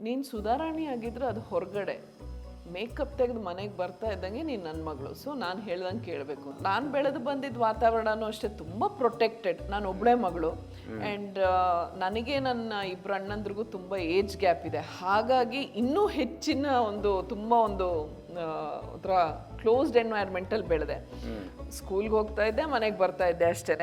ನೀನು ಸುಧಾರಾಣಿ ಆಗಿದ್ರೆ ಅದು ಹೊರಗಡೆ. ಮೇಕಪ್ ತೆಗೆದು ಮನೆಗೆ ಬರ್ತಾ ಇದ್ದಂಗೆ ನೀನು ನನ್ನ ಮಗಳು. ಸೊ ನಾನು ಹೇಳ್ದಂಗೆ ಕೇಳಬೇಕು. ನಾನು ಬೆಳೆದು ಬಂದಿದ್ದ ವಾತಾವರಣನೂ ಅಷ್ಟೇ ತುಂಬ ಪ್ರೊಟೆಕ್ಟೆಡ್ ನಾನು ಒಬ್ಬಳೇ ಮಗಳು. ಆ್ಯಂಡ್ ನನಗೆ ನನ್ನ ಇಬ್ಬರು ಅಣ್ಣಂದ್ರಿಗೂ ತುಂಬ ಏಜ್ ಗ್ಯಾಪ್ ಇದೆ. ಹಾಗಾಗಿ ಇನ್ನೂ ಹೆಚ್ಚಿನ ಒಂದು ತುಂಬ ಒಂದು ಒಂಥರ ಕ್ಲೋಸ್ಡ್ ಎನ್ವೈರ್ಮೆಂಟಲ್ಲಿ ಬೆಳೆದೆ. ಸ್ಕೂಲ್ಗೆ ಹೋಗ್ತಾ ಇದ್ದೆ ಮನೆಗೆ ಬರ್ತಾ ಇದ್ದೆ ಅಷ್ಟೇ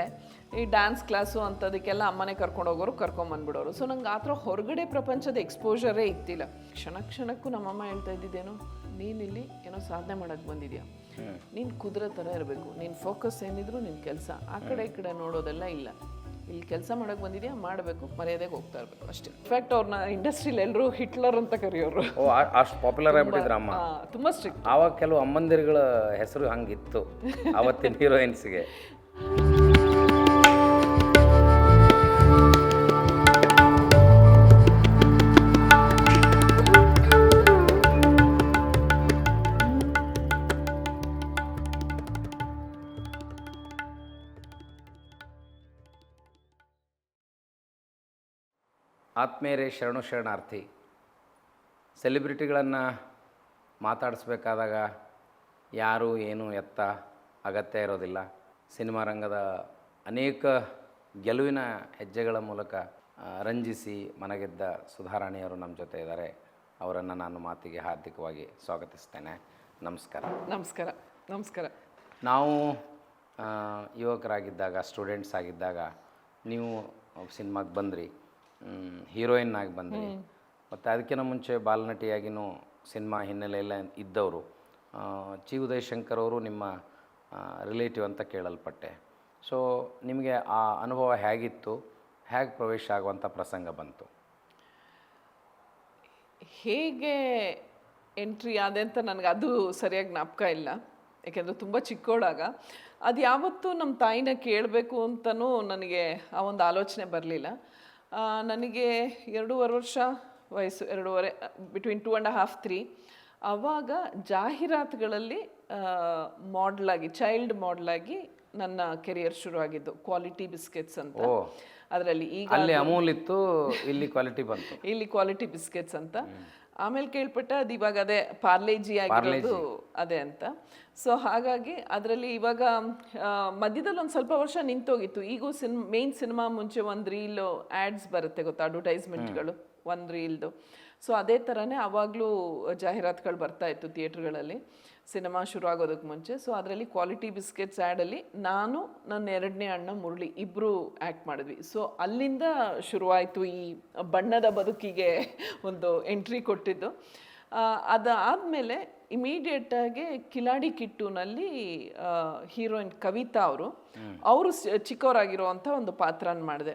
ಈ ಡ್ಯಾನ್ಸ್ ಕ್ಲಾಸು ಅಂಥದಕ್ಕೆಲ್ಲ ಅಮ್ಮನೇ ಕರ್ಕೊಂಡು ಹೋಗೋರು ಕರ್ಕೊಂಬಂದ್ಬಿಡೋರು ಸೊ ನಂಗೆ ಆ ಥರ ಹೊರಗಡೆ ಪ್ರಪಂಚದ ಎಕ್ಸ್ಪೋಜರೇ ಇತ್ತಿಲ್ಲ. ಕ್ಷಣ ಕ್ಷಣಕ್ಕೂ ನಮ್ಮಮ್ಮ ಹೇಳ್ತಾ ಇದ್ದಿದ್ದೇನು ನೀನಿಲ್ಲಿ ಏನೋ ಸಾಧನೆ ಮಾಡೋಕ್ಕೆ ಬಂದಿದ್ಯಾ? ನೀನು ಕುದುರೆ ಥರ ಇರಬೇಕು. ನಿನ್ನ ಫೋಕಸ್ ಏನಿದ್ರು ನಿನ್ನ ಕೆಲಸ. ಆ ಕಡೆ ಈ ಕಡೆ ನೋಡೋದೆಲ್ಲ ಇಲ್ಲ. ಇಲ್ಲಿ ಕೆಲಸ ಮಾಡೋಕ್ಕೆ ಬಂದಿದೆಯಾ? ಮಾಡಬೇಕು. ಮರ್ಯಾದೆಗೆ ಹೋಗ್ತಾ ಇರಬೇಕು ಅಷ್ಟೇ. ಇನ್ಫ್ಯಾಕ್ಟ್ ಅವ್ರನ್ನ ಇಂಡಸ್ಟ್ರಿಲಿ ಎಲ್ಲರೂ ಹಿಟ್ಲರ್ ಅಂತ ಕರೆಯೋರು. ಓ ಅಷ್ಟು ಪಾಪ್ಯುಲರ್ ಆಗಿಬಿಟ್ಟಿದ್ರೆ ಅಮ್ಮ. ತುಂಬ ಸ್ಟ್ರಿಕ್ಟ್ ಆವಾಗ ಕೆಲವು ಅಮ್ಮಂದಿರುಗಳ ಹೆಸರು ಹಂಗಿತ್ತು ಅವತ್ತಿನ ಹೀರೋಯಿನ್ಸ್ಗೆ ಆತ್ಮೀಯರೇ ಶರಣು ಶರಣಾರ್ಥಿ. ಸೆಲೆಬ್ರಿಟಿಗಳನ್ನು ಮಾತಾಡಿಸ್ಬೇಕಾದಾಗ ಯಾರು ಏನು ಎತ್ತ ಅಗತ್ಯ ಇರೋದಿಲ್ಲ. ಸಿನಿಮಾ ರಂಗದ ಅನೇಕ ಗೆಲುವಿನ ಹೆಜ್ಜೆಗಳ ಮೂಲಕ ರಂಜಿಸಿ ಮನಗೆದ್ದ ಸುಧಾರಾಣಿಯವರು ನಮ್ಮ ಜೊತೆ ಇದ್ದಾರೆ. ಅವರನ್ನು ನಾನು ಮಾತಿಗೆ ಹಾರ್ದಿಕವಾಗಿ ಸ್ವಾಗತಿಸ್ತೇನೆ. ನಮಸ್ಕಾರ. ನಮಸ್ಕಾರ. ನಮಸ್ಕಾರ. ನಾವು ಯುವಕರಾಗಿದ್ದಾಗ ಸ್ಟೂಡೆಂಟ್ಸ್ ಆಗಿದ್ದಾಗ ನೀವು ಸಿನಿಮಾಗೆ ಬಂದ್ರಿ. ಹೀರೋಯಿನ್ ಆಗಿ ಬಂದ್ರಿ. ಮತ್ತು ಅದಕ್ಕಿಂತ ಮುಂಚೆ ಬಾಲನಟಿಯಾಗಿನೂ ಸಿನಿಮಾ ಹಿನ್ನೆಲೆ ಎಲ್ಲ ಇದ್ದವರು ಚಿ ಉದಯ್ ಶಂಕರ್ ಅವರು ನಿಮ್ಮ ರಿಲೇಟಿವ್ ಅಂತ ಕೇಳಲ್ಪಟ್ಟೆ. ಸೊ ನಿಮಗೆ ಆ ಅನುಭವ ಹೇಗಿತ್ತು? ಹೇಗೆ ಪ್ರವೇಶ ಆಗುವಂಥ ಪ್ರಸಂಗ ಬಂತು? ಹೇಗೆ ಎಂಟ್ರಿ ಆದೆ ಅಂತ ನನಗೆ ಅದು ಸರಿಯಾಗಿ ಜ್ಞಾಪಕ ಇಲ್ಲ. ಯಾಕೆಂದರೆ ತುಂಬ ಚಿಕ್ಕೋಳಾಗ. ಅದು ಯಾವತ್ತೂ ನಮ್ಮ ತಾಯಿನ ಕೇಳಬೇಕು ಅಂತಲೂ ನನಗೆ ಆ ಒಂದು ಆಲೋಚನೆ ಬರಲಿಲ್ಲ. ನನಗೆ ಎರಡೂವರೆ ವರ್ಷ ವಯಸ್ಸು ಎರಡೂವರೆ between two and half three ಆವಾಗ ಜಾಹೀರಾತುಗಳಲ್ಲಿ ಮಾಡಲಾಗಿ ಚೈಲ್ಡ್ ಮಾಡಲಾಗಿ ನನ್ನ ಕೆರಿಯರ್ ಶುರುವಾಗಿದ್ದು ಕ್ವಾಲಿಟಿ ಬಿಸ್ಕೆಟ್ಸ್ ಅಂತ. ಅದರಲ್ಲಿ ಈಗ ಅಲ್ಲಿ ಅಮೂಲ್ ಇತ್ತು ಇಲ್ಲಿ ಕ್ವಾಲಿಟಿ ಬಂತು. ಇಲ್ಲಿ ಕ್ವಾಲಿಟಿ ಬಿಸ್ಕೆಟ್ಸ್ ಅಂತ. ಆಮೇಲೆ ಕೇಳ್ಪಟ್ಟ ಅದು ಇವಾಗ ಅದೇ ಪಾರ್ಲೇಜಿ ಆಗಿರೋದು ಅದೇ ಅಂತ. ಸೊ ಹಾಗಾಗಿ ಅದರಲ್ಲಿ ಇವಾಗ ಮಧ್ಯದಲ್ಲಿ ಒಂದು ಸ್ವಲ್ಪ ವರ್ಷ ನಿಂತೋಗಿತ್ತು. ಈಗೂ ಸಿನ್ ಮೇನ್ ಸಿನಿಮಾ ಮುಂಚೆ ಒಂದು ರೀಲ್ ಆ್ಯಡ್ಸ್ ಬರುತ್ತೆ ಗೊತ್ತಾ ಅಡ್ವರ್ಟೈಸ್ಮೆಂಟ್ಗಳು ಒಂದು ರೀಲ್ದು. ಸೊ ಅದೇ ಥರನೇ ಆವಾಗಲೂ ಜಾಹೀರಾತುಗಳು ಬರ್ತಾ ಇತ್ತು ಥಿಯೇಟ್ರ್ಗಳಲ್ಲಿ ಸಿನಿಮಾ ಶುರು ಆಗೋದಕ್ಕೆ ಮುಂಚೆ. ಸೊ ಅದರಲ್ಲಿ ಕ್ವಾಲಿಟಿ ಬಿಸ್ಕೆಟ್ಸ್ ಆ್ಯಡಲ್ಲಿ ನಾನು ನನ್ನ ಎರಡನೇ ಅಣ್ಣ ಮುರಳಿ ಇಬ್ಬರು ಆ್ಯಕ್ಟ್ ಮಾಡಿದ್ವಿ. ಸೊ ಅಲ್ಲಿಂದ ಶುರುವಾಯಿತು ಈ ಬಣ್ಣದ ಬದುಕಿಗೆ ಒಂದು ಎಂಟ್ರಿ ಕೊಟ್ಟಿದ್ದು. ಅದಾದಮೇಲೆ ಇಮಿಡಿಯೇಟಾಗಿ ಕಿಲಾಡಿ ಕಿಟ್ಟುನಲ್ಲಿ ಹೀರೋಯಿನ್ ಕವಿತಾ ಅವರು ಅವರು ಚಿಕ್ಕವರಾಗಿರುವಂಥ ಒಂದು ಪಾತ್ರನ ಮಾಡಿದೆ.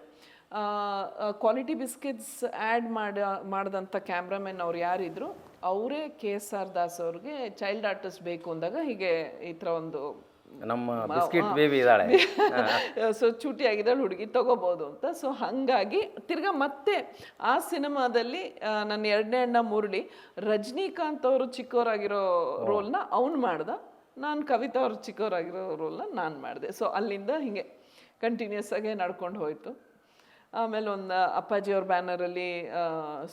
ಕ್ವಾಲಿಟಿ ಬಿಸ್ಕೆಟ್ಸ್ ಆ್ಯಡ್ ಮಾಡ ಮಾಡಿದಂಥ ಕ್ಯಾಮ್ರಾಮನ್ ಅವ್ರು ಯಾರಿದ್ರು ಅವರೇ ಕೆ ಎಸ್ ಆರ್ ದಾಸ್ ಅವ್ರಿಗೆ ಚೈಲ್ಡ್ ಆರ್ಟಿಸ್ಟ್ ಬೇಕು ಅಂದಾಗ ಹೀಗೆ ಈ ಥರ ಒಂದು ನಮ್ಮ ಬಿಸ್ಕಿಟ್ ಬೇಬಿ ಇದ್ದಾಳೆ. ಸೊ ಚೂಟಿ ಆಗಿದ್ದಾಳೆ ಹುಡುಗಿ ತಗೋಬೋದು ಅಂತ. ಸೊ ಹಾಗಾಗಿ ತಿರ್ಗಾ ಮತ್ತೆ ಆ ಸಿನಿಮಾದಲ್ಲಿ ನನ್ನ ಎರಡನೇ ಅಣ್ಣ ಮುರಳಿ ರಜನಿಕಾಂತ್ ಅವರು ಚಿಕ್ಕವರಾಗಿರೋ ರೋಲ್ನ ಅವ್ನು ಮಾಡ್ದ. ನಾನು ಕವಿತಾ ಅವರು ಚಿಕ್ಕವರಾಗಿರೋ ರೋಲ್ನ ನಾನು ಮಾಡಿದೆ. ಸೊ ಅಲ್ಲಿಂದ ಹಿಂಗೆ ಕಂಟಿನ್ಯೂಸ್ ಆಗಿ ನಡ್ಕೊಂಡು ಹೋಯಿತು. ಆಮೇಲೆ ಒಂದು ಅಪ್ಪಾಜಿಯವ್ರ ಬ್ಯಾನರಲ್ಲಿ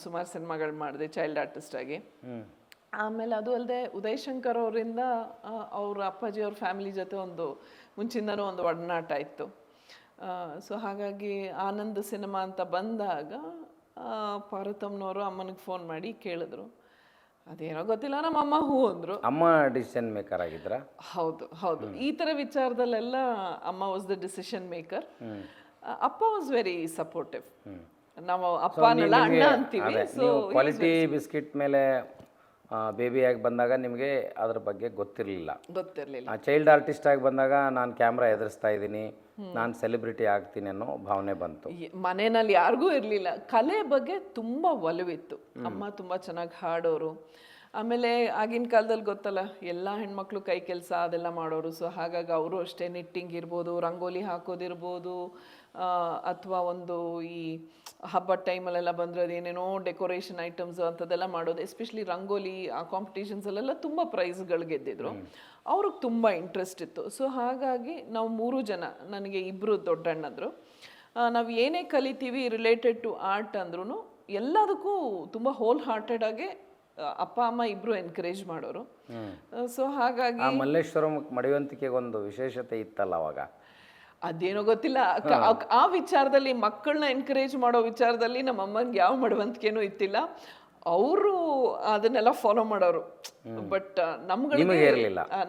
ಸುಮಾರು ಸಿನಿಮಾಗಳು ಮಾಡಿದೆ ಚೈಲ್ಡ್ ಆರ್ಟಿಸ್ಟ್ ಆಗಿ. ಆಮೇಲೆ ಅದು ಅಲ್ಲದೆ ಉದಯ್ ಶಂಕರ್ ಅವರಿಂದ ಅವ್ರ ಅಪ್ಪಾಜಿ ಅವ್ರ ಫ್ಯಾಮಿಲಿ ಜೊತೆ ಒಂದು ಮುಂಚಿಂದನೂ ಒಂದು ಒಡನಾಟ ಇತ್ತು. ಸೊ ಹಾಗಾಗಿ ಆನಂದ್ ಸಿನಿಮಾ ಅಂತ ಬಂದಾಗ ಪಾರ್ವತಮ್ಮನವರು ಅಮ್ಮನಿಗೆ ಫೋನ್ ಮಾಡಿ ಕೇಳಿದ್ರು. ಅದೇನೋ ಗೊತ್ತಿಲ್ಲ ನಮ್ಮ ಅಮ್ಮ ಹೂ ಅಂದ್ರು. ಅಮ್ಮ ಡಿಸಿಷನ್ ಮೇಕರ್ ಆಗಿದ್ರ? ಹೌದು ಹೌದು. ಈ ಥರ ವಿಚಾರದಲ್ಲೆಲ್ಲ ಅಮ್ಮ ವಾಸ್ ದ ಡಿಸಿಷನ್ ಮೇಕರ್ ಅಪ್ಪ ವಾಸ್ ವೆರಿ ಸಪೋರ್ಟಿವ್ ನಾವು ಅಪ್ಪ ಅಣ್ಣ ಅಂತೀವಿ ಸೊ ಕ್ವಾಲಿಟಿ ಬಿಸ್ಕಿಟ್ ಮೇಲೆ ಬೇಬಿಯಾಗಿ ಬಂದಾಗ ನಿಮಗೆ ಅದ್ರ ಬಗ್ಗೆ ಗೊತ್ತಿರಲಿಲ್ಲ. ಗೊತ್ತಿರಲಿಲ್ಲ. ಚೈಲ್ಡ್ ಆರ್ಟಿಸ್ಟ್ ಆಗಿ ಬಂದಾಗ ನಾನು ಕ್ಯಾಮ್ರಾ ಎದುರಿಸ್ತಾ ಇದ್ದೀನಿ ನಾನು ಸೆಲೆಬ್ರಿಟಿ ಆಗ್ತೀನಿ ಅನ್ನೋ ಭಾವನೆ ಬಂತು. ಮನೆಯಲ್ಲಿ ಯಾರಿಗೂ ಇರಲಿಲ್ಲ. ಕಲೆ ಬಗ್ಗೆ ತುಂಬ ಒಲವಿತ್ತು. ಅಮ್ಮ ತುಂಬ ಚೆನ್ನಾಗಿ ಹಾಡೋರು. ಆಮೇಲೆ ಆಗಿನ ಕಾಲದಲ್ಲಿ ಗೊತ್ತಲ್ಲ ಎಲ್ಲ ಹೆಣ್ಮಕ್ಳು ಕೈ ಕೆಲಸ ಅದೆಲ್ಲ ಮಾಡೋರು. ಸೊ ಹಾಗಾಗಿ ಅವರು ಅಷ್ಟೇ ನಿಟ್ಟಿಂಗ್ ಇರ್ಬೋದು ರಂಗೋಲಿ ಹಾಕೋದಿರ್ಬೋದು ಅಥವಾ ಒಂದು ಈ ಹಬ್ಬದ ಟೈಮಲ್ಲೆಲ್ಲ ಬಂದರೆ ಅದೇನೇನೋ ಡೆಕೋರೇಷನ್ ಐಟಮ್ಸ್ ಅಂಥದ್ದೆಲ್ಲ ಮಾಡೋದು. ಎಸ್ಪೆಷಲಿ ರಂಗೋಲಿ ಆ ಕಾಂಪಿಟೇಷನ್ಸಲ್ಲೆಲ್ಲ ತುಂಬ ಪ್ರೈಸ್ಗಳು ಗೆದ್ದಿದ್ರು. ಅವ್ರಿಗೆ ತುಂಬ ಇಂಟ್ರೆಸ್ಟ್ ಇತ್ತು. ಸೊ ಹಾಗಾಗಿ ನಾವು ಮೂರು ಜನ ನನಗೆ ಇಬ್ಬರು ದೊಡ್ಡಣ್ಣಂದರು. ನಾವು ಏನೇ ಕಲಿತೀವಿ ರಿಲೇಟೆಡ್ ಟು ಆರ್ಟ್ ಅಂದ್ರೂ ಎಲ್ಲದಕ್ಕೂ ತುಂಬ ಹೋಲ್ ಹಾರ್ಟೆಡಾಗೆ ಅಪ್ಪ ಅಮ್ಮ ಇಬ್ರು ಎನ್ಕರೇಜ್ ಮಾಡೋರು. ಸೊ ಹಾಗಾಗಿ ಆ ಮಲ್ಲೇಶ್ವರಂ ಮಡಿವಂತಿಕೆಗೆ ಒಂದು ವಿಶೇಷತೆ ಇತ್ತಲ್ಲ ಅವಾಗ? ಅದೇನೋ ಗೊತ್ತಿಲ್ಲ. ಆ- ವಿಚಾರದಲ್ಲಿ ಮಕ್ಕಳನ್ನ ಎನ್ಕರೇಜ್ ಮಾಡೋ ವಿಚಾರದಲ್ಲಿ ನಮ್ಮ ಅಮ್ಮನಿಗೆ ಯಾವ ಮಡವಂತಿಕೆನೂ ಇತ್ತಿಲ್ಲ. ಅವರು ಅದನ್ನೆಲ್ಲ ಫಾಲೋ ಮಾಡೋರು. ಬಟ್ ನಮ್ಗಳಿಗೆ ನಿಮಗೆ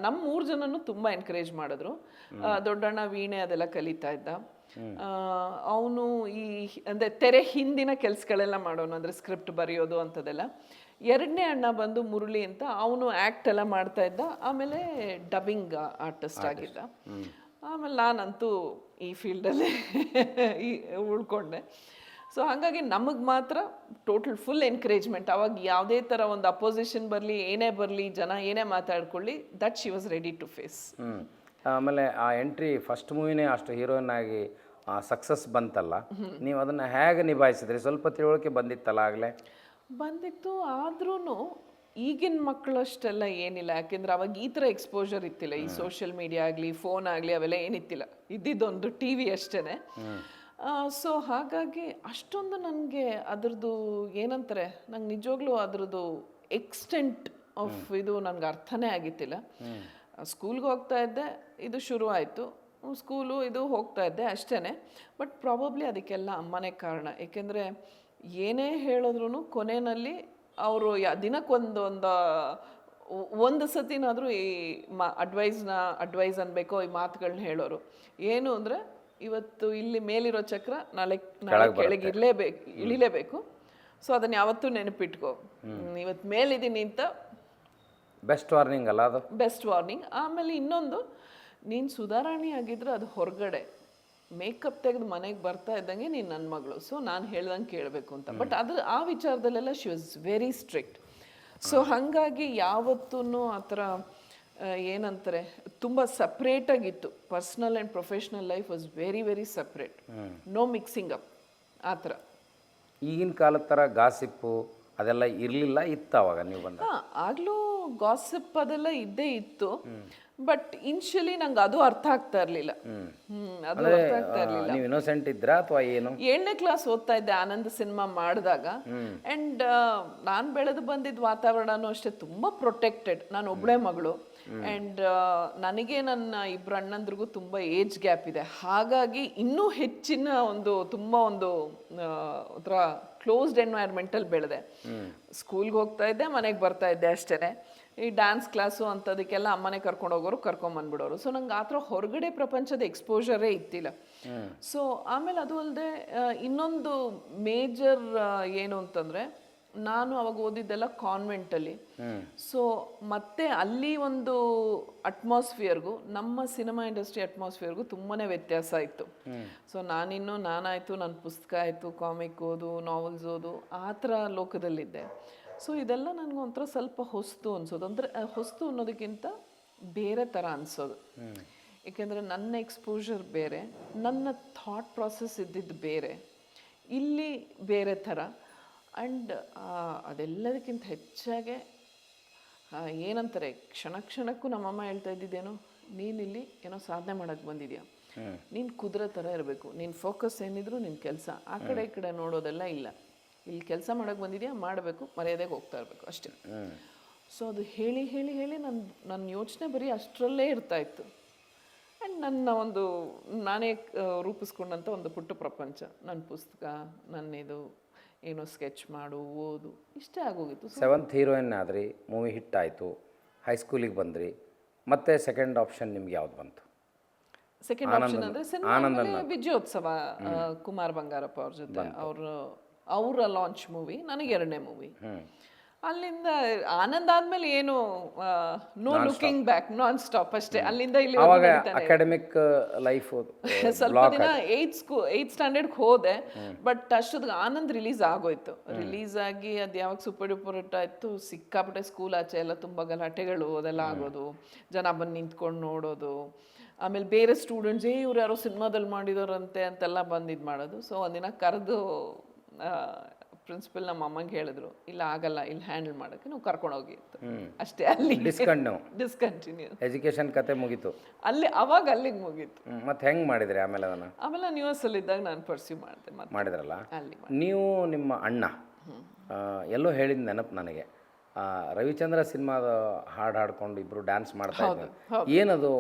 ನಮ್ಮ ಮೂರು ಜನನು ತುಂಬಾ ಎನ್ಕರೇಜ್ ಮಾಡಿದ್ರು. ದೊಡ್ಡಣ್ಣ ವೀಣೆ ಅದೆಲ್ಲ ಕಲಿತಾ ಇದ್ದ. ಅವನು ಈ ಅಂದ್ರೆ ತೆರೆ ಹಿಂದಿನ ಕೆಲ್ಸಗಳೆಲ್ಲ ಮಾಡೋನು ಅಂದ್ರೆ ಸ್ಕ್ರಿಪ್ಟ್ ಬರೆಯೋದು ಅಂತದೆಲ್ಲ. ಎರಡನೇ ಅಣ್ಣ ಬಂದು ಮುರಳಿ ಅಂತ ಅವನು ಆ್ಯಕ್ಟ್ ಎಲ್ಲ ಮಾಡ್ತಾ ಇದ್ದ. ಆಮೇಲೆ ಡಬ್ಬಿಂಗ್ ಆರ್ಟಿಸ್ಟ್ ಆಗಿದ್ದ. ಆಮೇಲೆ ನಾನಂತೂ ಈ ಫೀಲ್ಡಲ್ಲೇ ಈ ಉಳ್ಕೊಂಡೆ. ಸೊ ಹಾಗಾಗಿ ನಮಗೆ ಮಾತ್ರ ಟೋಟಲ್ ಫುಲ್ ಎನ್ಕರೇಜ್ಮೆಂಟ್ ಅವಾಗ ಯಾವುದೇ ಥರ ಒಂದು ಅಪೋಸಿಷನ್ ಬರಲಿ ಏನೇ ಬರಲಿ ಜನ ಏನೇ ಮಾತಾಡ್ಕೊಳ್ಳಿ that she was ready to face ಆಮೇಲೆ ಆ ಎಂಟ್ರಿ ಫಸ್ಟ್ ಮೂವಿನೇ ಅಷ್ಟು ಹೀರೋಯಿನ್ ಆಗಿ ಸಕ್ಸಸ್ ಬಂತಲ್ಲ. ನೀವು ಅದನ್ನು ಹೇಗೆ ನಿಭಾಯಿಸಿದ್ರಿ? ಸ್ವಲ್ಪ ತಿಳುವಳಿಕೆ ಬಂದಿತ್ತಲ್ಲ ಆಗಲೇ? ಬಂದಿತ್ತು ಆದ್ರೂ ಈಗಿನ ಮಕ್ಕಳಷ್ಟೆಲ್ಲ ಏನಿಲ್ಲ. ಯಾಕೆಂದ್ರೆ ಅವಾಗ ಈ ಥರ ಎಕ್ಸ್ಪೋಜರ್ ಇತ್ತಿಲ್ಲ. ಈ ಸೋಷಿಯಲ್ ಮೀಡಿಯಾ ಆಗಲಿ ಫೋನ್ ಆಗಲಿ ಅವೆಲ್ಲ ಏನಿತ್ತಿಲ್ಲ. ಇದ್ದಿದ್ದೊಂದು ಟಿ ವಿ ಅಷ್ಟೇ ಸೊ ಹಾಗಾಗಿ ಅಷ್ಟೊಂದು ನನಗೆ ಅದ್ರದ್ದು ಏನಂತಾರೆ ನಂಗೆ ನಿಜವಾಗ್ಲೂ ಅದ್ರದ್ದು ಎಕ್ಸ್ಟೆಂಟ್ ಆಫ್ ಇದು ನನಗೆ ಅರ್ಥನೇ ಆಗಿತ್ತಿಲ್ಲ. ಸ್ಕೂಲ್ಗೆ ಹೋಗ್ತಾ ಇದ್ದೆ ಇದು ಶುರು ಆಯಿತು. ಸ್ಕೂಲು ಇದು ಹೋಗ್ತಾ ಇದ್ದೆ ಅಷ್ಟೇ ಬಟ್ ಪ್ರಾಬಬ್ಲಿ ಅದಕ್ಕೆಲ್ಲ ಅಮ್ಮನೇ ಕಾರಣ. ಏಕೆಂದರೆ ಏನೇ ಹೇಳಿದ್ರು ಕೊನೆಯಲ್ಲಿ ಅವರು ದಿನಕ್ಕೊಂದು ಒಂದು ಒಂದು ಸತಿನಾದರೂ ಈ ಮಾ ಅಡ್ವೈಸ್ನ ಅಡ್ವೈಸ್ ಅನ್ಬೇಕೋ ಈ ಮಾತುಗಳನ್ನ ಹೇಳೋರು. ಏನು ಅಂದರೆ ಇವತ್ತು ಇಲ್ಲಿ ಮೇಲಿರೋ ಚಕ್ರ ನಾಳೆ ನಾಳೆ ಕೆಳಗೆ ಇರಲೇಬೇಕು ಇಳಿಲೇಬೇಕು. ಸೊ ಅದನ್ನ ಯಾವತ್ತೂ ನೆನಪಿಟ್ಕೋ. ಇವತ್ತು ಮೇಲಿದ್ದೀನಿ ಅಂತ ಬೆಸ್ಟ್ ವಾರ್ನಿಂಗ್ ಅಲ್ಲ ಅದು? Best warning. ಆಮೇಲೆ ಇನ್ನೊಂದು ನೀನು ಸುಧಾರಣೆ ಆಗಿದ್ರೆ ಅದು ಹೊರಗಡೆ. ಮೇಕಪ್ ತೆಗೆದು ಮನೆಗೆ ಬರ್ತಾ ಇದ್ದಂಗೆ ನೀನು ನನ್ನ ಮಗಳು. ಸೊ ನಾನು ಹೇಳ್ದಂಗೆ ಕೇಳಬೇಕು ಅಂತ. ಬಟ್ ಅದ್ರ ಆ ವಿಚಾರದಲ್ಲೆಲ್ಲ she was very strict so ಹಾಗಾಗಿ ಯಾವತ್ತೂ ಆ ಥರ ಏನಂತಾರೆ ತುಂಬ ಸಪ್ರೇಟಾಗಿತ್ತು personal and professional life was very very separate no mixing up ಆ ಥರ. ಈಗಿನ ಕಾಲದ ಥರ ಗಾಸಿಪ್ಪು ಅದೆಲ್ಲ ಇರಲಿಲ್ಲ ಇತ್ತು ಅವಾಗ ನೀವು ಬಂದ ಆಗ್ಲೂ ಗಾಸಿಪ್ ಅದೆಲ್ಲ ಇದ್ದೇ ಇತ್ತು. ಬಟ್ ಇನ್ಶಿಯಲಿ ನಂಗೆ ಅದು ಅರ್ಥ ಆಗ್ತಾ ಇರ್ಲಿಲ್ಲ. ಅದು ಅರ್ಥ ಆಗ್ತಾ ಇರಲಿಲ್ಲ. ನೀವು ಇನ್ನೋಸೆಂಟ್ ಇದ್ರಾ ಅಥವಾ ಏನು? ಏಳನೇ ಕ್ಲಾಸ್ ಓದ್ತಾ ಇದ್ದೆ ಆನಂದ್ ಸಿನಿಮಾ ಮಾಡಿದಾಗ. ಅಂಡ್ ನಾನು ಬೆಳೆದು ಬಂದಿದ್ದ ವಾತಾವರಣನೂ ಅಷ್ಟೇ ತುಂಬಾ ಪ್ರೊಟೆಕ್ಟೆಡ್ ನಾನು ಒಬ್ಳೆ ಮಗಳು. ಅಂಡ್ ನನಗೆ ನನ್ನ ಇಬ್ರು ಅಣ್ಣಂದ್ರಿಗೂ ತುಂಬಾ ಏಜ್ ಗ್ಯಾಪ್ ಇದೆ. ಹಾಗಾಗಿ ಇನ್ನೂ ಹೆಚ್ಚಿನ ಒಂದು ತುಂಬಾ ಒಂದು ಒಂಥರ ಕ್ಲೋಸ್ಡ್ ಎನ್ವೈರ್ಮೆಂಟಲ್ಲಿ ಬೆಳೆದೆ. ಸ್ಕೂಲ್ಗೆ ಹೋಗ್ತಾ ಇದ್ದೆ ಮನೆಗೆ ಬರ್ತಾ ಇದ್ದೆ ಅಷ್ಟೇ ಈ ಡ್ಯಾನ್ಸ್ ಕ್ಲಾಸು ಅಂಥದಕ್ಕೆಲ್ಲ ಅಮ್ಮನೆ ಕರ್ಕೊಂಡು ಹೋಗೋರು ಕರ್ಕೊಂಬಂದ್ಬಿಡೋರು ಸೊ ನಂಗೆ ಆ ಥರ ಹೊರಗಡೆ ಪ್ರಪಂಚದ ಎಕ್ಸ್ಪೋಜರೇ ಇತ್ತಿಲ್ಲ. ಸೊ ಆಮೇಲೆ ಅದು ಅಲ್ಲದೆ ಇನ್ನೊಂದು ಮೇಜರ್ ಏನು ಅಂತಂದರೆ ನಾನು ಅವಾಗ ಓದಿದ್ದೆಲ್ಲ ಕಾನ್ವೆಂಟಲ್ಲಿ ಸೊ ಮತ್ತೆ ಅಲ್ಲಿ ಒಂದು ಅಟ್ಮಾಸ್ಫಿಯರ್ಗೂ ನಮ್ಮ ಸಿನಿಮಾ ಇಂಡಸ್ಟ್ರಿ ಅಟ್ಮಾಸ್ಫಿಯರ್ಗೂ ತುಂಬಾ ವ್ಯತ್ಯಾಸ ಇತ್ತು. ಸೊ ನಾನಿನ್ನು ನಾನಾಯಿತು ನನ್ನ ಪುಸ್ತಕ ಆಯಿತು ಕಾಮಿಕ್ ಓದು ನಾವೆಲ್ಸ್ ಓದು ಆ ಥರ ಲೋಕದಲ್ಲಿದ್ದೆ. ಸೊ ಇದೆಲ್ಲ ನನಗೆ ಒಂಥರ ಸ್ವಲ್ಪ ಹೊಸ್ತು ಅನ್ಸೋದು. ಅಂದರೆ ಹೊಸ್ತು ಅನ್ನೋದಕ್ಕಿಂತ ಬೇರೆ ಥರ ಅನ್ಸೋದು. ಏಕೆಂದರೆ ನನ್ನ ಎಕ್ಸ್ಪೋಜರ್ ಬೇರೆ ನನ್ನ ಥಾಟ್ ಪ್ರಾಸೆಸ್ ಇದ್ದಿದ್ದು ಬೇರೆ. ಇಲ್ಲಿ ಬೇರೆ ಥರ. ಆ್ಯಂಡ್ ಅದೆಲ್ಲದಕ್ಕಿಂತ ಹೆಚ್ಚಾಗೆ ಏನಂತಾರೆ ಕ್ಷಣ ಕ್ಷಣಕ್ಕೂ ನಮ್ಮಮ್ಮ ಹೇಳ್ತಾ ಇದ್ದಿದ್ದೇನೋ ನೀನಿಲ್ಲಿ ಏನೋ ಸಾಧನೆ ಮಾಡೋಕ್ಕೆ ಬಂದಿದ್ಯಾ? ನೀನು ಕುದುರೆ ಥರ ಇರಬೇಕು ನಿನ್ನ ಫೋಕಸ್ ಏನಿದ್ರು ನಿನ್ನ ಕೆಲಸ. ಆ ಕಡೆ ಈ ಕಡೆ ನೋಡೋದೆಲ್ಲ ಇಲ್ಲ. ಇಲ್ಲಿ ಕೆಲಸ ಮಾಡೋಕ್ಕೆ ಬಂದಿದ್ಯಾ? ಮಾಡಬೇಕು ಮರ್ಯಾದೆಗೆ ಹೋಗ್ತಾ ಇರಬೇಕು ಅಷ್ಟೇ. ಸೊ ಅದು ಹೇಳಿ ಹೇಳಿ ಹೇಳಿ ನನ್ನ ನನ್ನ ಯೋಚನೆ ಬರೀ ಅಷ್ಟರಲ್ಲೇ ಇರ್ತಾ ಇತ್ತು. ಆ್ಯಂಡ್ ನನ್ನ ಒಂದು ನಾನೇ ರೂಪಿಸ್ಕೊಂಡಂಥ ಒಂದು ಪುಟ್ಟ ಪ್ರಪಂಚ. ನನ್ನ ಪುಸ್ತಕ ನನ್ನ ಇದು ಏನೋ ಸ್ಕೆಚ್ ಮಾಡು ಓದು ಇಷ್ಟೇ ಆಗೋಗಿತ್ತು. ಸೆವೆಂತ್ ಹೀರೋಯಿನ್ ಆದ್ರಿ ಮೂವಿ ಹಿಟ್ ಆಯಿತು ಹೈಸ್ಕೂಲಿಗೆ ಬಂದ್ರಿ ಮತ್ತೆ ಸೆಕೆಂಡ್ ಆಪ್ಷನ್ ನಿಮ್ಗೆ ಯಾವ್ದು ಬಂತು? ಸೆಕೆಂಡ್ ಆಪ್ಷನ್ ಅಂದ್ರೆ ಸಿನಿಮಾ ವಿಜಯೋತ್ಸವ ಆ, ಕುಮಾರ್ ಬಂಗಾರಪ್ಪ ಅವ್ರ ಜೊತೆ ಅವ್ರ ಅವರ ಲಾಂಚ್ ಮೂವಿ ನನಗೆ ಎರಡನೇ ಮೂವಿ ಅಲ್ಲಿಂದ ಆನಂದ್ ಆದ್ಮೇಲೆ ಏನು no looking back non stop ಅಷ್ಟೇ. ಅಲ್ಲಿಂದ ಇಲ್ಲಿ ಅವಾಗ ಅಕಾಡೆಮಿಕ್ ಲೈಫ್ ಸ್ವಲ್ಪ ದಿನ ಏಯ್ತ್ ಸ್ಕೂ ಏಯ್ತ್ ಸ್ಟ್ಯಾಂಡರ್ಡ್ ಹೋದೆ ಬಟ್ ಅಷ್ಟೊತ್ತಿಗೆ ಆನಂದ್ ರಿಲೀಸ್ ಆಗೋಯ್ತು. ರಿಲೀಸ್ ಆಗಿ ಅದು ಯಾವಾಗ ಸೂಪರ್ ಡೂಪರ್ ಆಯ್ತು ಸಿಕ್ಕಾಪಟ್ಟೆ ಸ್ಕೂಲ್ ಆಚೆ ಎಲ್ಲ ತುಂಬ ಗಲಾಟೆಗಳು ಅದೆಲ್ಲ ಆಗೋದು. ಜನ ಬಂದು ನಿಂತ್ಕೊಂಡು ನೋಡೋದು. ಆಮೇಲೆ ಬೇರೆ ಸ್ಟೂಡೆಂಟ್ಸ್ ಏ ಇವ್ರು ಯಾರೋ ಸಿನಿಮಾದಲ್ಲಿ ಮಾಡಿದವ್ರಂತೆ ಅಂತೆಲ್ಲ ಬಂದು ಇದು ಮಾಡೋದು. ಸೊ ಒಂದಿನ ಕರೆದು ಪ್ರಿನ್ಸಿಪಲ್ ನಮ್ಮ ಅಮ್ಮಂಗೆ ಹೇಳಿದ್ರು ಇಲ್ಲ ಆಗಲ್ಲ ಇಲ್ಲಿ ಹ್ಯಾಂಡಲ್ ಮಾಡೋಕ್ಕೆ ನೀವು ಕರ್ಕೊಂಡೋಗಿ ಅಂತ. ಅಷ್ಟೇ ಅಲ್ಲಿ ಡಿಸ್ಕಂಟಿನ್ಯೂ ಡಿಸ್ಕಂಟಿನ್ಯೂ ಎಜುಕೇಷನ್ ಕತೆ ಮುಗೀತು. ಅಲ್ಲಿ ಅವಾಗ ಅಲ್ಲಿಗೆ ಮುಗೀತು. ಮತ್ತೆ ಹೆಂಗೆ ಮಾಡಿದ್ರಿ ಆಮೇಲೆ ಅದನ್ನು? ಆಮೇಲೆ ನ್ಯೂಸ್ ಅಲ್ಲಿ ಇದ್ದಾಗ ನಾನು ಪರ್ಸ್ಯೂ ಮಾಡಿದೆ ಮತ್ತೆ. ಮಾಡಿದ್ರಲ್ಲ? ಅಲ್ಲಿ ನೀವು ನಿಮ್ಮ ಅಣ್ಣ ಎಲ್ಲೋ ಹೇಳಿದ ನೆನಪು ನನಗೆ. ರವಿಚಂದ್ರ ಸಿನಿಮಾದ ಹಾಡು ಹಾಡ್ಕೊಂಡು ಇಬ್ಬರು ಡ್ಯಾನ್ಸ್ ಮಾಡ್ತಾ ಇದ್ವಿ ಏನದು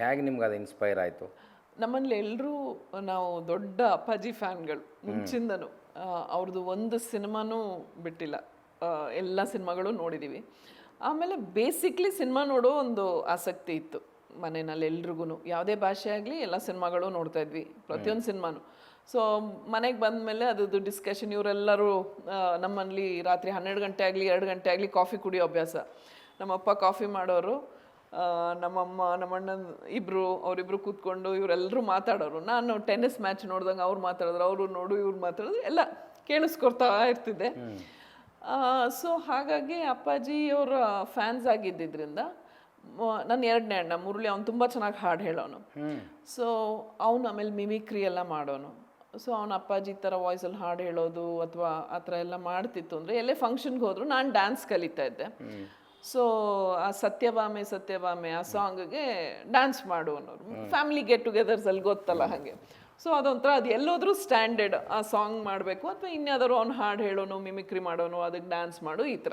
ಹೇಗೆ ನಿಮ್ಗೆ ಅದು ಇನ್ಸ್ಪೈರ್ ಆಯಿತು? ನಮ್ಮಲ್ಲಿ ಎಲ್ಲರೂ ನಾವು ದೊಡ್ಡ ಅಪ್ಪಾಜಿ ಫ್ಯಾನ್ಗಳು ಮುಂಚಿಂದನು. ಅವ್ರದ್ದು ಒಂದು ಸಿನಿಮಾನೂ ಬಿಟ್ಟಿಲ್ಲ. ಎಲ್ಲ ಸಿನಿಮಾಗಳು ನೋಡಿದ್ದೀವಿ ಆಮೇಲೆ ಬೇಸಿಕ್ಲಿ ಸಿನಿಮಾ ನೋಡೋ ಒಂದು ಆಸಕ್ತಿ ಇತ್ತು ಮನೆಯಲ್ಲಿ ಎಲ್ರಿಗೂ ಯಾವುದೇ ಭಾಷೆ ಆಗಲಿ ಎಲ್ಲ ಸಿನಿಮಾಗಳು ನೋಡ್ತಾ ಇದ್ವಿ, ಪ್ರತಿಯೊಂದು ಸಿನಿಮಾನು. ಸೊ ಮನೆಗೆ ಬಂದ ಮೇಲೆ ಅದ್ರದ್ದು ಡಿಸ್ಕಷನ್ ಇವರೆಲ್ಲರೂ ನಮ್ಮಲ್ಲಿ ರಾತ್ರಿ ಹನ್ನೆರಡು ಗಂಟೆ ಆಗಲಿ ಎರಡು ಗಂಟೆ ಆಗಲಿ ಕಾಫಿ ಕುಡಿಯೋ ಅಭ್ಯಾಸ. ನಮ್ಮಪ್ಪ ಕಾಫಿ ಮಾಡೋರು ನಮ್ಮಮ್ಮ, ನಮ್ಮಣ್ಣನ ಇಬ್ರು, ಅವರಿಬ್ರು ಕೂತ್ಕೊಂಡು ಇವರೆಲ್ಲರೂ ಮಾತಾಡೋರು. ನಾನು ಟೆನ್ನಿಸ್ ಮ್ಯಾಚ್ ನೋಡಿದಂಗೆ ಅವ್ರು ಮಾತಾಡಿದ್ರು, ಅವರು ನೋಡು, ಇವ್ರು ಮಾತಾಡಿದ್ರು, ಎಲ್ಲ ಕೇಳಿಸ್ಕೊಡ್ತಾ ಇರ್ತಿದ್ದೆ. ಸೊ ಹಾಗಾಗಿ ಅಪ್ಪಾಜಿ ಅವರ ಫ್ಯಾನ್ಸ್ ಆಗಿದ್ದಿದ್ರಿಂದ ನನ್ನ ಎರಡನೇ ಅಣ್ಣ, ಮುರಳಿ, ಅವ್ನು ತುಂಬ ಚೆನ್ನಾಗಿ ಹಾಡು ಹೇಳೋನು. ಸೊ ಅವನು ಆಮೇಲೆ ಮಿಮಿಕ್ರಿ ಎಲ್ಲ ಮಾಡೋನು. ಸೊ ಅವನ ಅಪ್ಪಾಜಿ ಥರ ವಾಯ್ಸಲ್ಲಿ ಹಾಡು ಹೇಳೋದು, ಅಥವಾ ಆ ಥರ ಎಲ್ಲ ಮಾಡ್ತಿತ್ತು ಅಂದರೆ, ಎಲ್ಲೇ ಫಂಕ್ಷನ್ಗೆ ಹೋದ್ರು ನಾನು ಡ್ಯಾನ್ಸ್ ಕಲಿತಾ ಇದ್ದೆ. ಸೊ ಆ ಸತ್ಯಭಾಮೆ ಸತ್ಯಭಾಮೆ ಆ ಸಾಂಗ್ಗೆ ಡ್ಯಾನ್ಸ್ ಮಾಡು ಅನ್ನೋರು ಫ್ಯಾಮಿಲಿ ಗೆಟ್ ಟುಗೆದರ್ಸ್ ಅಲ್ಲಿ ಗೊತ್ತಲ್ಲ ಹಾಗೆ. ಸೊ ಅದೊಂಥರ ಅದು ಎಲ್ಲೋದ್ರೂ ಸ್ಟ್ಯಾಂಡರ್ಡ್ ಆ ಸಾಂಗ್ ಮಾಡಬೇಕು ಅಥವಾ ಇನ್ಯಾವುದಾದ್ರು ಅವ್ನು ಹಾಡು ಹೇಳೋನು ಮಿಮಿಕ್ರಿ ಮಾಡೋನು ಅದಕ್ಕೆ ಡ್ಯಾನ್ಸ್ ಮಾಡು ಈ ಥರ.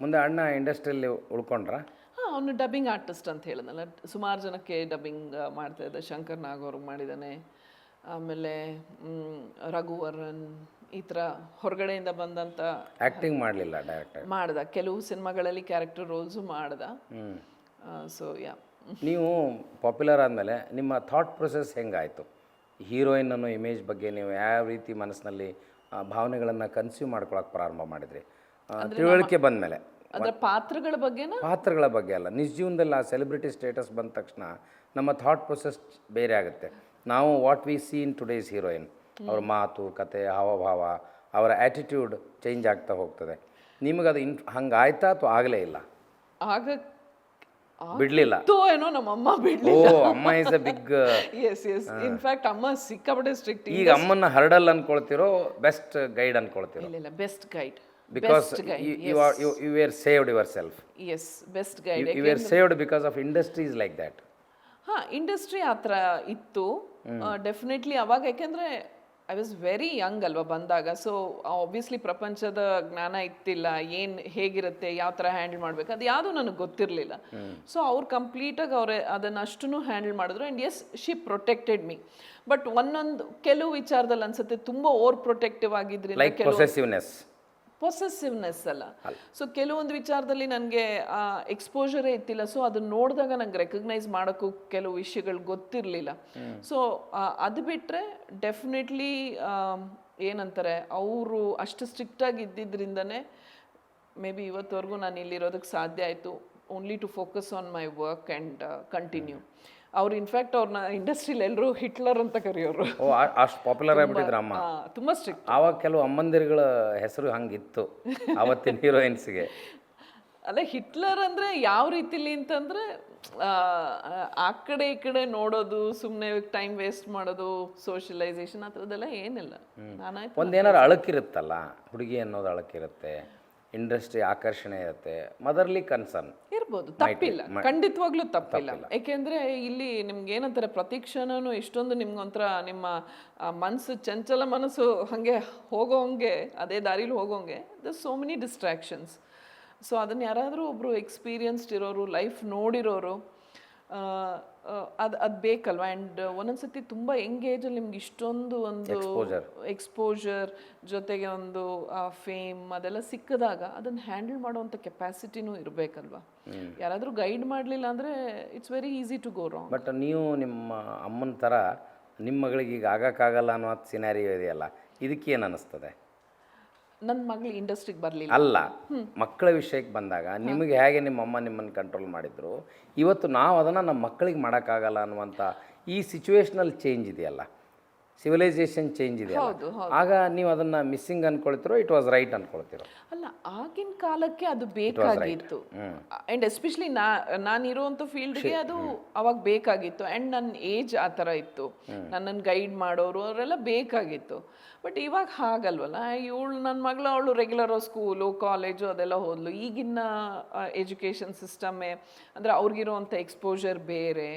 ಮುಂದೆ ಅಣ್ಣ ಇಂಡಸ್ಟ್ರಿಯಲ್ಲಿ ಉಳ್ಕೊಂಡ್ರ? ಹಾಂ ಅವನು ಡಬ್ಬಿಂಗ್ ಆರ್ಟಿಸ್ಟ್ ಅಂತ ಹೇಳಿದ್ನಲ್ಲ. ಸುಮಾರು ಜನಕ್ಕೆ ಡಬ್ಬಿಂಗ್ ಮಾಡ್ತಾ ಇದ್ದ. ಶಂಕರ್ ನಾಗ್ ಅವ್ರಿಗೆ ಮಾಡಿದ್ದಾನೆ. ಆಮೇಲೆ ರಘುವರನ್ ಈ ಥರ ಹೊರಗಡೆಯಿಂದ ಬಂದಂಥ ಆ್ಯಕ್ಟಿಂಗ್ ಮಾಡಲಿಲ್ಲ ಡೈರೆಕ್ಟರ್ ಮಾಡ್ದ. ಕೆಲವು ಸಿನಿಮಾಗಳಲ್ಲಿ ಕ್ಯಾರೆಕ್ಟರ್ ರೋಲ್ಸು ಮಾಡ್ದ. ಸೊ ಯಾ ನೀವು ಪಾಪ್ಯುಲರ್ ಆದಮೇಲೆ ನಿಮ್ಮ ಥಾಟ್ ಪ್ರೊಸೆಸ್ ಹೆಂಗಾಯಿತು? ಹೀರೋಯಿನ್ ಅನ್ನೋ ಇಮೇಜ್ ಬಗ್ಗೆ ನೀವು ಯಾವ ರೀತಿ ಮನಸ್ಸಿನಲ್ಲಿ ಭಾವನೆಗಳನ್ನು ಕನ್ಸ್ಯೂಮ್ ಮಾಡ್ಕೊಳಕ್ಕೆ ಪ್ರಾರಂಭ ಮಾಡಿದ್ರಿ? ತಿಳುವಳಿಕೆ ಬಂದಮೇಲೆ. ಅದರ ಪಾತ್ರಗಳ ಬಗ್ಗೆ ಪಾತ್ರಗಳ ಬಗ್ಗೆ ಅಲ್ಲ. ನಿಜ ಜೀವನದಲ್ಲಿ ಆ ಸೆಲೆಬ್ರಿಟಿ ಸ್ಟೇಟಸ್ ಬಂದ ತಕ್ಷಣ ನಮ್ಮ ಥಾಟ್ ಪ್ರೊಸೆಸ್ ಬೇರೆ ಆಗುತ್ತೆ. ನಾವು what we seen today's heroine ಅವ್ರ ಮಾತು ಕತೆ ಹಾವಭಾವ ಅವರ ಆ್ಯಟಿಟ್ಯೂಡ್ ಚೇಂಜ್ ಆಗ್ತಾ ಹೋಗ್ತದೆ. ನಿಮಗೆ ಅದು ಇನ್ ಹಂಗೆ ಆಯ್ತಾ ಅಥವಾ ಆಗಲೇ ಇಲ್ಲ? ಆಗ ಬಿಡ್ಲಿಲ್ಲ. ಏನೋ ನಮ್ಮಮ್ಮ ಬಿಡ್ಲಿ ಓ ಅಮ್ಮ is a big yes yes in fact ಅಮ್ಮ ಸಿಕ್ಕಾಪಟ್ಟೆ ಸ್ಟ್ರಿಕ್ಟ್ ಈಗ ಅಮ್ಮನ್ನ ಹರ್ಡಲ್ ಅನ್ಕೊಳ್ತಿರೋ ಬೆಸ್ಟ್ ಗೈಡ್ ಅನ್ಕೊಳ್ತಿರೋ? ಇಲ್ಲ ಇಲ್ಲ. Best guide because you are you you are saved yourself yes best guide you are saved because of industries like that ಹಾ industry ಆ ಥರ ಇತ್ತು. ಡೆಫಿನೆಟ್ಲಿ ಅವಾಗ ಯಾಕೆಂದ್ರೆ ಐ ವಾಸ್ ವೆರಿ ಯಂಗ್ ಅಲ್ವಾ ಬಂದಾಗ. ಸೊ ಆಬ್ವಿಯಸ್ಲಿ ಪ್ರಪಂಚದ ಜ್ಞಾನ ಇತ್ತಿಲ್ಲ. ಏನು ಹೇಗಿರುತ್ತೆ ಯಾವ ಥರ ಹ್ಯಾಂಡಲ್ ಮಾಡ್ಬೇಕು ಅದು ಯಾವುದೂ ನನಗೆ ಗೊತ್ತಿರಲಿಲ್ಲ. ಸೊ ಅವ್ರು ಕಂಪ್ಲೀಟಾಗಿ ಅವರೇ ಅದನ್ನು ಅಷ್ಟೂ ಹ್ಯಾಂಡಲ್ ಮಾಡಿದ್ರು and yes she protected me but ಒಂದೊಂದು ಕೆಲವು ವಿಚಾರದಲ್ಲಿ ಅನ್ಸುತ್ತೆ ತುಂಬ ಓವರ್ ಪ್ರೊಟೆಕ್ಟಿವ್ ಆಗಿದ್ರಿಂದ ಲೈಕ್ ಪೊಸೆಸಿವ್ನೆಸ್ ಅಲ್ಲ. ಸೊ ಕೆಲವೊಂದು ವಿಚಾರದಲ್ಲಿ ನನಗೆ ಎಕ್ಸ್ಪೋಜರೇ ಇತ್ತಿಲ್ಲ. ಸೊ ಅದನ್ನ ನೋಡಿದಾಗ ನಂಗೆ ರೆಕಗ್ನೈಸ್ ಮಾಡೋಕ್ಕೂ ಕೆಲವು ವಿಷಯಗಳು ಗೊತ್ತಿರಲಿಲ್ಲ. ಸೊ ಅದು ಬಿಟ್ಟರೆ ಡೆಫಿನೆಟ್ಲಿ ಏನಂತಾರೆ ಅವರು ಅಷ್ಟು ಸ್ಟ್ರಿಕ್ಟಾಗಿ ಇದ್ದಿದ್ದರಿಂದನೇ ಮೇ ಬಿ ಇವತ್ತವರೆಗೂ ನಾನು ಇಲ್ಲಿರೋದಕ್ಕೆ ಸಾಧ್ಯ ಆಯಿತು. Only to focus on my work and continue ಅವ್ರು ಇನ್ಫ್ಯಾಕ್ಟ್ ಅವ್ರನ್ನ ಇಂಡಸ್ಟ್ರಿಲಿ ಎಲ್ಲರೂ ಹಿಟ್ಲರ್ ಅಂತ ಕರೆಯೋರು. ಓ ಅಷ್ಟು ಪಾಪ್ಯುಲರ್ ಆಗಿಬಿಟ್ಟಿದ್ರ ಅಮ್ಮ. ಆ, ತುಂಬಾ ಸ್ಟ್ರಿಕ್ಟ್ ಆವಾಗ ಕೆಲವು ಅಮ್ಮಂದಿರುಗಳ ಹೆಸರು ಹಂಗಿತ್ತು ಆವತ್ತಿನ ಹೀರೋಯಿನ್ಸ್ಗೆ ಅಲ್ಲ ಹಿಟ್ಲರ್ ಅಂದ್ರೆ ಯಾವ ರೀತಿಲಿ ಅಂತಂದ್ರೆ ಆ, ಆ ಕಡೆ ಈ ಕಡೆ ನೋಡೋದು ಸುಮ್ಮನೆ ಟೈಮ್ ವೇಸ್ಟ್ ಮಾಡೋದು ಸೋಷಿಯಲೈಸೇಷನ್ ಆ ಥರದ್ದೆಲ್ಲ ಏನಿಲ್ಲ. ನಾನಾಯ್ತು. ಒಂದೇನಾರು ಅಳಕಿರುತ್ತಲ್ಲ ಹುಡುಗಿ ಅನ್ನೋದು ಅಳಕಿರುತ್ತೆ ಇಂಡಸ್ಟ್ರಿ ಆಕರ್ಷಣೆ ಇರುತ್ತೆ ಮದರ್ಲಿ ಕನ್ಸರ್ನ್ ಇರ್ಬೋದು ತಪ್ಪಿಲ್ಲ ಖಂಡಿತವಾಗ್ಲೂ ತಪ್ಪಿಲ್ಲ. ಯಾಕೆಂದ್ರೆ ಇಲ್ಲಿ ನಿಮ್ಗೆ ಏನಂತಾರೆ ಪ್ರತಿಕ್ಷಣನೂ ಇಷ್ಟೊಂದು ನಿಮ್ಗೊಂಥರ ನಿಮ್ಮ ಮನಸ್ಸು ಚಂಚಲ ಮನಸ್ಸು ಹಾಗೆ ಹೋಗೋಂಗೆ ಅದೇ ದಾರಿಲಿ ಹೋಗೋಂಗೆ the so many distractions so ಅದನ್ನ ಯಾರಾದರೂ ಒಬ್ರು ಎಕ್ಸ್ಪೀರಿಯನ್ಸ್ಡ್ ಇರೋರು ಲೈಫ್ ನೋಡಿರೋರು ಅದು ಅದು ಬೇಕಲ್ವಾ? ಆ್ಯಂಡ್ ಒಂದೊಂದ್ಸತಿ ತುಂಬ ಯಂಗ್ ಏಜಲ್ಲಿ ನಿಮ್ಗೆ ಇಷ್ಟೊಂದು ಒಂದು ಎಕ್ಸ್ಪೋಜರ್ ಜೊತೆಗೆ ಒಂದು ಫೇಮ್ ಅದೆಲ್ಲ ಸಿಕ್ಕಿದಾಗ ಅದನ್ನು ಹ್ಯಾಂಡಲ್ ಮಾಡುವಂಥ ಕೆಪಾಸಿಟಿನೂ ಇರಬೇಕಲ್ವಾ? ಯಾರಾದರೂ ಗೈಡ್ ಮಾಡಲಿಲ್ಲ ಅಂದರೆ it's very easy to go wrong but ನೀವು ನಿಮ್ಮ ಅಮ್ಮನ ಥರ ನಿಮ್ಮ ಮಗಳಿಗೆ ಈಗ ಆಗೋಕ್ಕಾಗಲ್ಲ ಅನ್ನೋ ಸಿನಾರಿಯೋ ಇದೆಯಲ್ಲ ಇದಕ್ಕೇನು ಅನ್ನಿಸ್ತದೆ ನನ್ನ ಮಗಳು ಇಂಡಸ್ಟ್ರಿಗೆ ಬರಲಿಲ್ಲ. ಅಲ್ಲ ಮಕ್ಕಳ ವಿಷಯಕ್ಕೆ ಬಂದಾಗ ನಿಮಗೆ ಹೇಗೆ ನಿಮ್ಮ ಅಮ್ಮ ನಿಮ್ಮನ್ನು ಕಂಟ್ರೋಲ್ ಮಾಡಿದ್ರು? ಇವತ್ತು ನಾವು ಅದನ್ನು ನಮ್ಮ ಮಕ್ಕಳಿಗೆ ಮಾಡೋಕ್ಕಾಗಲ್ಲ ಅನ್ನುವಂಥ ಈ ಸಿಚುವೇಶ್ನಲ್ ಚೇಂಜ್ ಇದೆಯಲ್ಲ? ಸಿವಿಲೈಸೇಷನ್ ಚೇಂಜ್ ಇದೆಯಲ್ಲ ಆಗ ನೀವು ಅದನ್ನ ಮಿಸ್ಸಿಂಗ್ ಅನ್ಕೊಳ್ತಿರೋ ಇಟ್ ವಾಸ್ ರೈಟ್ ಅನ್ಕೊಳ್ತಿರೋ? ಅಲ್ಲ ಆಗಿನ ಕಾಲಕ್ಕೆ ಅದು ಬೇಕಾಗಿತ್ತು. ಅಂಡ್ ಎಸ್ಪೆಷಲಿ ನಾ ಫೀಲ್ಡ್ ಫೀಲ್ಡ್ಗೆ ಅದು ಅವಾಗ ಬೇಕಾಗಿತ್ತು. ಅಂಡ್ ನನ್ನ ಏಜ್ ಆ ಥರ ಇತ್ತು. ನನ್ನನ್ನು ಗೈಡ್ ಮಾಡೋರು ಅವರೆಲ್ಲ ಬೇಕಾಗಿತ್ತು. ಬಟ್ ಇವಾಗ ಹಾಗಲ್ವಲ್ಲ ಇವಳು ನನ್ನ ಮಗಳು ಅವಳು ರೆಗ್ಯುಲರ್ ಸ್ಕೂಲು ಕಾಲೇಜು ಅದೆಲ್ಲ ಹೋದ್ಲು. ಈಗಿನ ಎಜುಕೇಷನ್ ಸಿಸ್ಟಮೇ ಅಂದರೆ ಅವ್ರಿಗಿರುವಂಥ ಎಕ್ಸ್ಪೋಜರ್ ಬೇರೆ.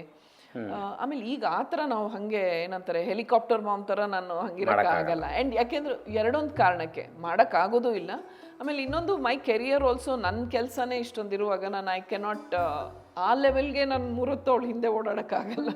ಆಮೇಲೆ ಈಗ ಆ ಥರ ನಾವು ಹಂಗೆ ಏನಂತಾರೆ ಹೆಲಿಕಾಪ್ಟರ್ ಮಾಮ್ ಥರ ನಾನು ಹಂಗಿರೋಕ್ಕಾಗಲ್ಲ ಆಗಲ್ಲ. ಆ್ಯಂಡ್ ಯಾಕೆಂದ್ರೆ ಎರಡೊಂದು ಕಾರಣಕ್ಕೆ ಮಾಡೋಕ್ಕಾಗೋದು ಇಲ್ಲ. ಆಮೇಲೆ ಇನ್ನೊಂದು ಮೈ ಕೆರಿಯರ್ ಆಲ್ಸೋ ನನ್ನ ಕೆಲಸನೇ ಇಷ್ಟೊಂದಿರುವಾಗ ನಾನು ಐ ಕೆನಾಟ್ ಆ ಲೆವೆಲ್ಗೆ ನಾನು ಮೂರತ್ತೋಳು ಹಿಂದೆ ಓಡಾಡೋಕ್ಕಾಗಲ್ಲ.